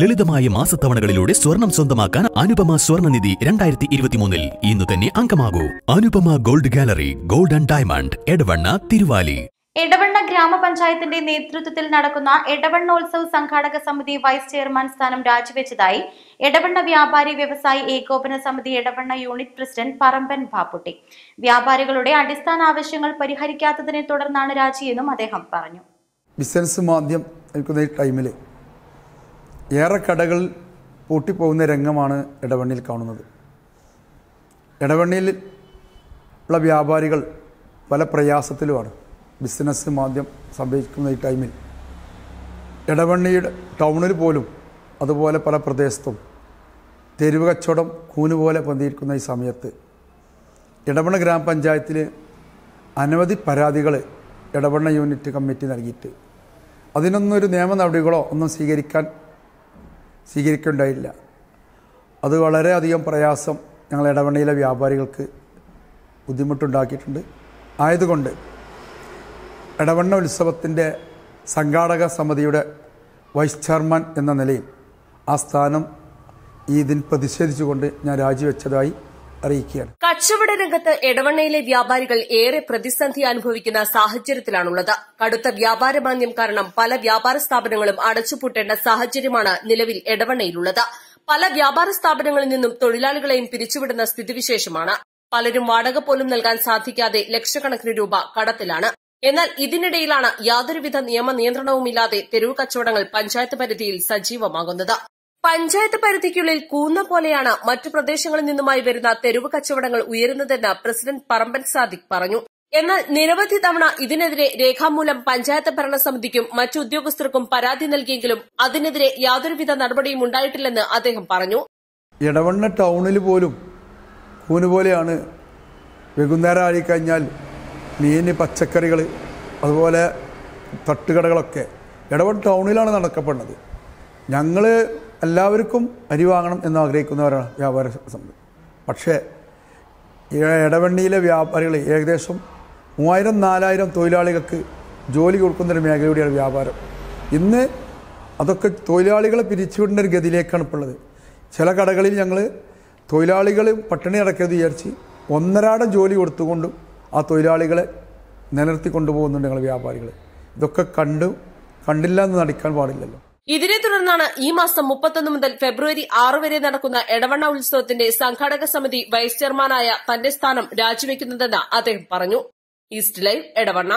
ലളിതമായ മാസത്തവണകളിലൂടെ സ്വർണം സ്വന്തമാക്കാൻ അനുപമ സ്വർണനിധി രണ്ടായിരത്തി ഇരുപത്തിമൂന്നിൽ ഇന്ന് തന്നെ അംഗമാകൂ. Anupama gold gallery gold and diamond Edavanna Thiruvali. Edavanna ഗ്രാമപഞ്ചായത്തിന്റെ നേതൃത്വത്തിൽ നടക്കുന്ന എടവണ്ണോത്സവ് സംഘാടക സമിതി വൈസ് ചെയർമാൻ സ്ഥാനം രാജിവെച്ചതായി എടവണ്ണ വ്യാപാരി വ്യവസായി ഏകോപന സമിതി എടവണ്ണ യൂണിറ്റ് പ്രസിഡന്റ് പറമ്പൻ ബാപ്പുട്ടി. വ്യാപാരികളുടെ അടിസ്ഥാന ആവശ്യങ്ങൾ പരിഹരിക്കാത്തതിനെ തുടർന്നാണ് രാജിയെന്നും അദ്ദേഹം പറഞ്ഞു. ബിസിനസ് മാധ്യമം ടൈമിൽ ഏറെ കടകൾ പൂട്ടിപ്പോകുന്ന രംഗമാണ് ഇടവണ്ണിയിൽ കാണുന്നത്. ഇടവണ്ണിയിൽ ഉള്ള വ്യാപാരികൾ പല പ്രയാസത്തിലുമാണ്. ബിസിനസ് മാന്ദ്യം സംഭവിക്കുന്ന ഈ ടൈമിൽ. ഇടവണ്ണിയുടെ ടൗണിൽ പോലും അതുപോലെ പല പ്രദേശത്തും തെരുവ് കച്ചവടം കൂനുപോലെ പൊന്തിയിരിക്കുന്ന ഈ സമയത്ത് ഇടവണ്ണ ഗ്രാമപഞ്ചായത്തിൽ അനവധി പരാതികൾ ഇടവണ്ണ യൂണിറ്റ് കമ്മിറ്റി നൽകിയിട്ട്. അതിനൊന്നും ഒരു നിയമ നടപടികളോ ഒന്നും സ്വീകരിക്കാൻ സ്വീകരിക്കേണ്ടായില്ല. അത് വളരെയധികം പ്രയാസം ഞങ്ങൾ ഇടവണ്ണയിലെ വ്യാപാരികൾക്ക് ബുദ്ധിമുട്ടുണ്ടാക്കിയിട്ടുണ്ട്. ആയതുകൊണ്ട് ഇടവണ്ണ ഉത്സവത്തിന്റെ സംഘാടക സമിതിയുടെ വൈസ് ചെയർമാൻ എന്ന നിലയിൽ ആ സ്ഥാനം ഇതിൽ പ്രതിഷേധിച്ചുകൊണ്ട് ഞാൻ രാജിവെച്ചതായി അറിയിക്കുകയാണ്. കച്ചവട രംഗത്ത് എടവണ്ണയിലെ വ്യാപാരികൾ ഏറെ പ്രതിസന്ധി അനുഭവിക്കുന്ന സാഹചര്യത്തിലാണുള്ളത്. കടുത്ത വ്യാപാരമാന്യം കാരണം പല വ്യാപാര സ്ഥാപനങ്ങളും അടച്ചുപൂട്ടേണ്ട സാഹചര്യമാണ് നിലവിൽ എടവണ്ണയിലുള്ളത്. പല വ്യാപാര സ്ഥാപനങ്ങളിൽ നിന്നും തൊഴിലാളികളെയും പിരിച്ചുവിടുന്ന സ്ഥിതിവിശേഷമാണ്. പലരും വാടക പോലും നൽകാൻ സാധിക്കാതെ ലക്ഷക്കണക്കിന് രൂപ കടത്തിലാണ്. എന്നാൽ ഇതിനിടയിലാണ് യാതൊരുവിധ നിയമ നിയന്ത്രണവുമില്ലാതെ തെരുവ് കച്ചവടങ്ങൾ പഞ്ചായത്ത് പരിധിയിൽ സജീവമാകുന്നത്. പഞ്ചായത്ത് പരിധിക്കുള്ളിൽ കൂന്ന പോലെയാണ് മറ്റു പ്രദേശങ്ങളിൽ നിന്നുമായി വരുന്ന തെരുവ് കച്ചവടങ്ങൾ ഉയരുന്നതെന്ന് പ്രസിഡന്റ് പറമ്പൻ സാദിഖ് പറഞ്ഞു. എന്നാൽ നിരവധി തവണ ഇതിനെതിരെ രേഖാമൂലം പഞ്ചായത്ത് ഭരണസമിതിക്കും മറ്റു ഉദ്യോഗസ്ഥർക്കും പരാതി നൽകിയെങ്കിലും അതിനെതിരെ യാതൊരുവിധ നടപടിയും ഉണ്ടായിട്ടില്ലെന്ന് അദ്ദേഹം പറഞ്ഞു. ഇടവണ്ണ ടൗണിൽ പോലും കൂന് പോലെയാണ്. വൈകുന്നേരം ആയിക്കഴിഞ്ഞാൽ മീൻ പച്ചക്കറികൾ അതുപോലെ തട്ടുകടകളൊക്കെ. ഇടവൺ ടൗണിലാണ് നടക്കപ്പെടുന്നത്. ഞങ്ങൾ എല്ലാവർക്കും അരി വാങ്ങണം എന്ന് ആഗ്രഹിക്കുന്നവരാണ് വ്യാപാര സമിതി. പക്ഷേ ഇടവണ്ണിയിലെ വ്യാപാരികൾ ഏകദേശം മൂവായിരം നാലായിരം തൊഴിലാളികൾക്ക് ജോലി കൊടുക്കുന്നൊരു മേഖലയുടെയാണ് വ്യാപാരം. ഇന്ന് അതൊക്കെ തൊഴിലാളികളെ പിരിച്ചുവിടുന്ന ഒരു ഗതിയിലേക്കാണ് ഇപ്പോൾ ഉള്ളത്. ചില കടകളിൽ ഞങ്ങൾ തൊഴിലാളികൾ പട്ടിണി അടക്കരുത് വിചാരിച്ച് ഒന്നരാടം ജോലി കൊടുത്തുകൊണ്ടും ആ തൊഴിലാളികളെ നിലനിർത്തി കൊണ്ടുപോകുന്നുണ്ട് ഞങ്ങൾ വ്യാപാരികൾ. ഇതൊക്കെ കണ്ടു കണ്ടില്ല എന്ന് നടിക്കാൻ പാടില്ലല്ലോ. ഇതിനെ തുടർന്നാണ് ഈ മാസം മുപ്പത്തൊന്ന് മുതൽ ഫെബ്രുവരി ആറ് വരെ നടക്കുന്ന എടവണ്ണ ഉത്സവത്തിന്റെ സംഘാടക സമിതി വൈസ് ചെയർമാനായ തന്റെ സ്ഥാനം രാജിവെക്കുന്നതെന്ന് അദ്ദേഹം പറഞ്ഞു. East Live Edavanna.